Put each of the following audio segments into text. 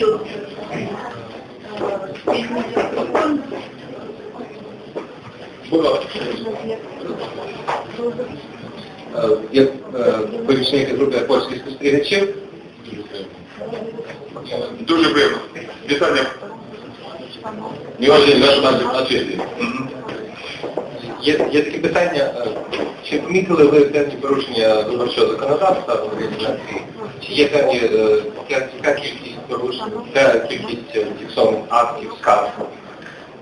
Е, Я е, помічник групи польських спостерігачів. Дуже приємно. Вітання. Міжнародний наш на честі. Є, є таке питання, е, чи помітили ви певні порушення виборчого законодавства в організації? Є певні, е, яка яка кількість кількість е, фіксованих актів, скарг?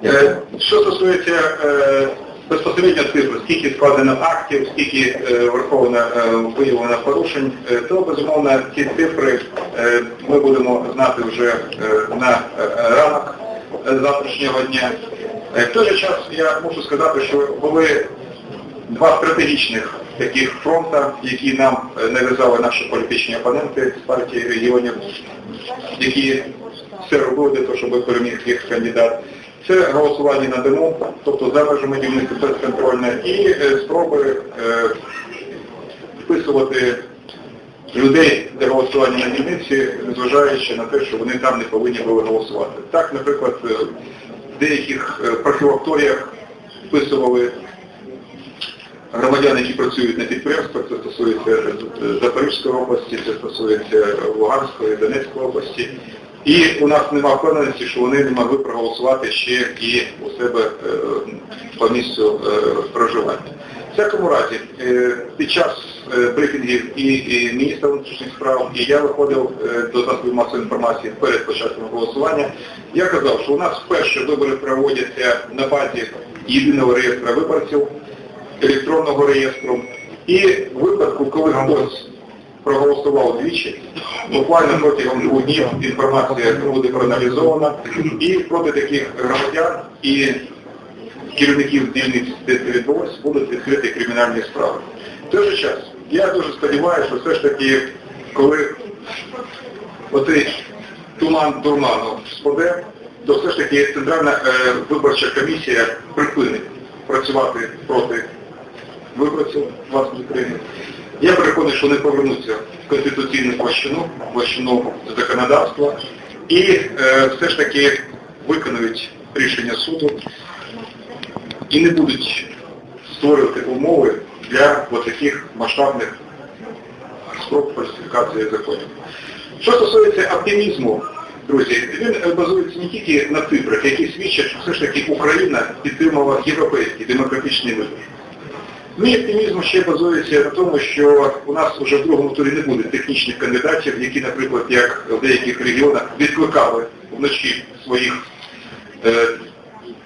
Е, Що стосується е, безпосередньо цифр, скільки складено актів, скільки е, враховано е, виявлено порушень, е, то безумовно ці цифри е, ми будемо знати вже е, на е, ранок е, завтрашнього дня. Е, В той же час я мушу сказати, що були два стратегічних таких фронта, які нам е, нав'язали наші політичні опоненти з партії регіонів, які все робили для того, щоб переміг їх кандидат. Це голосування на дому, тобто за межами дільниці безконтрольне, і е, спроби е, вписувати людей для голосування на дільниці, незважаючи на те, що вони там не повинні були голосувати. Так, наприклад, в деяких профілакторіях вписували громадян, які працюють на підприємствах, це стосується Запорізької області, це стосується Луганської, Донецької області. І у нас немає впевненості, що вони не могли проголосувати ще і у себе е, по місцю е, проживання. В всякому разі, е, під час брифінгів і, міністра внутрішніх справ, і я виходив до засобів масової інформації перед початком голосування, я казав, що у нас вперше вибори проводяться на базі єдиного реєстру виборців, електронного реєстру. І в випадку, коли хтось проголосував двічі, буквально протягом двох днів інформація буде проаналізована, і проти таких громадян і керівників дільниць, де це відбулося, будуть відкриті кримінальні справи. В той же час, я дуже сподіваюся, що все ж таки, коли оцей туман дурману спаде, то все ж таки Центральна е, виборча комісія припинить працювати проти виборців власної країни. Я переконаний, що вони повернуться в конституційну площину, площину законодавства і е, все ж таки виконують рішення суду і не будуть створювати умови для таких масштабних спроб фальсифікації законів. Що стосується оптимізму, друзі, він е, базується не тільки на цифрах, які свідчать, що все ж таки Україна підтримала європейський демократичний вибір. Мій оптимізм ще базується на тому, що у нас вже в другому турі не буде технічних кандидатів, які, наприклад, як в деяких регіонах відкликали вночі своїх е,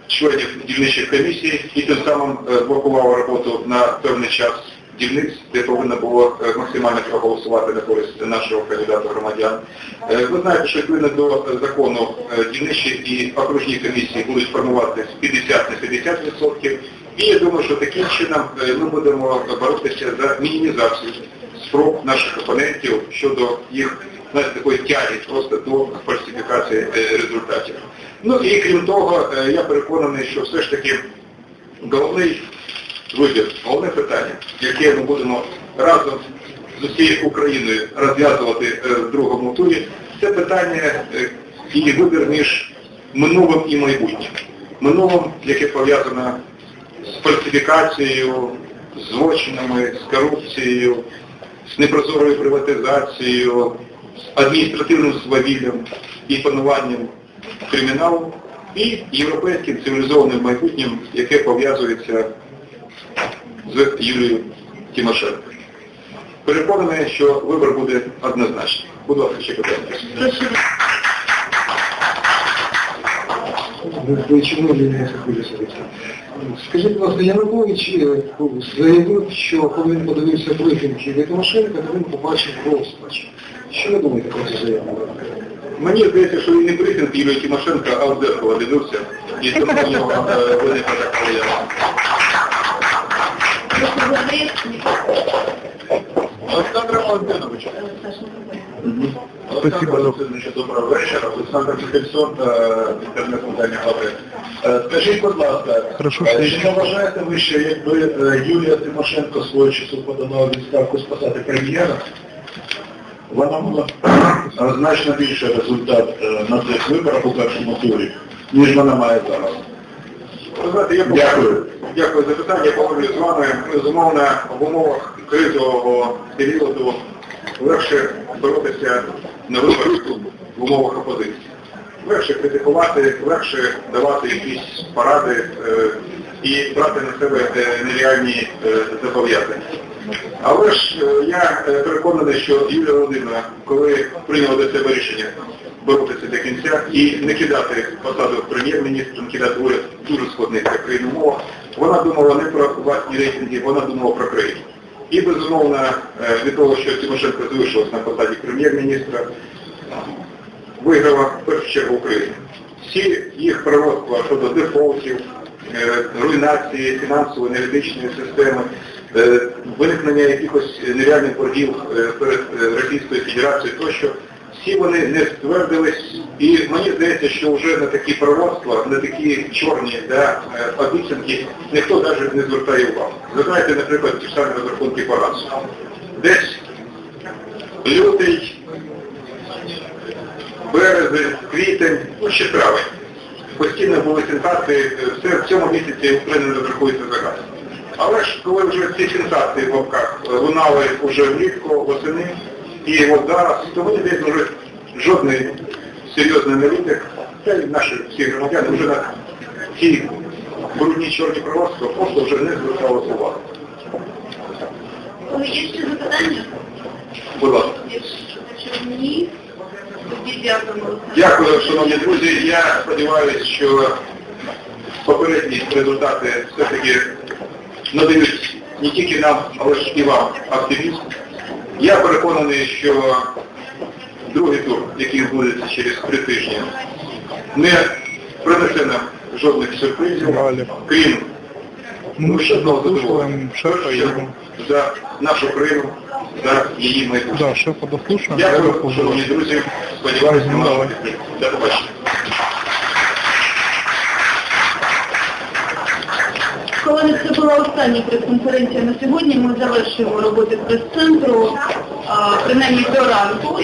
членів дільничих комісій і тим самим е, блокували роботу на певний час дільниць, де повинно було е, максимально проголосувати на користь нашого кандидата громадян. Е, Ви знаєте, що відповідно до закону дільничі і окружні комісії будуть формуватися 50 на 50%. І я думаю, що таким чином е, ми будемо боротися за мінімізацію спроб наших опонентів щодо їх знаєте, такої тяги просто до фальсифікації е, результатів. Ну і крім того, е, я переконаний, що все ж таки головний вибір, головне питання, яке ми будемо разом з усією Україною розв'язувати в другому турі, це питання і вибір між минулим і майбутнім. Минулим, яке пов'язане з фальсифікацією, з злочинами, з корупцією, з непрозорою приватизацією, з адміністративним свавіллям і пануванням криміналу, і європейським цивілізованим майбутнім, яке пов'язується з Юлією Тимошенко. Переконаний, що вибір буде однозначний. Будь ласка, ще питання. Чому не захопилися? Скажіть, будь ласка, Янукович е, заявив, що коли він подивився брифінг Юлії Тимошенко, то він побачив розпач. Що ви думаєте про цю заяву? Мені здається, що він не брифінг Юлії Тимошенко, а в дзеркало дивився, і тому в нього виникла така заява. Олександр Валентинович. Олександр Валентинович, доброго вечора. Олександр Михельсон, інтернет-видання «Глави». Е, Скажіть, будь ласка, е, чи не вважаєте ви, що якби е, Юлія Тимошенко свого часу подала відставку спасати прем'єра, Вона мала значно більший результат е, на цих виборах у першому турі, ніж вона має зараз. Ви знаєте, я Дякую. Дякую за питання. Я погоджуюсь з вами. Безумовно, в умовах кризового періоду легше боротися на виборах в умовах опозиції. Легше критикувати, легше давати якісь поради е, і брати на себе е, нереальні е, зобов'язання. Але ж я переконаний, що Юлія Володимирівна, коли прийняла до себе рішення боротися до кінця і не кидати посаду прем'єр-міністра, не кидати уряд дуже складних для країни умовах, вона думала не про власні рейтинги, вона думала про країну. І безумовно, е, від того, що Тимошенко залишилась на посаді прем'єр-міністра, виграла в першу чергу Україна. Всі їх пророцтва щодо дефолтів, е, руйнації фінансової, енергетичної системи, е, виникнення якихось нереальних боргів перед Російською Федерацією тощо, всі вони не ствердились, і мені здається, що вже на такі пророцтва, на такі чорні да, е, обіцянки ніхто навіть не звертає увагу. Ви знаєте, наприклад, ті самі розрахунки по газу. Десь лютий, березень, квітень, ну ще травень. Постійно були сенсації, все в цьому місяці Україна не розрахується за газ. Але ж коли вже ці сенсації в лапках е, лунали вже влітку, восени, і от зараз, то мені десь вже жодний серйозний аналітик, й наші всі громадяни вже на ці брудні чорні пророцтва просто вже не зверталося увагу. Є ще запитання? Будь ласка. Ні. Дякую, шановні друзі. Я сподіваюся, що попередні результати все-таки надають не тільки нам, але ж і вам оптимізм. Я переконаний, що другий тур, який відбудеться через три тижні, не принесе нам жодних сюрпризів, крім ну, ще одного задоволення. За нашу країну, за її майбутнє. Дякую, шановні друзі. Сподіваюся на вашу підтримку. До побачення. Колеги, це була остання прес-конференція на сьогодні. Ми завершуємо роботу прес-центру, принаймні до ранку.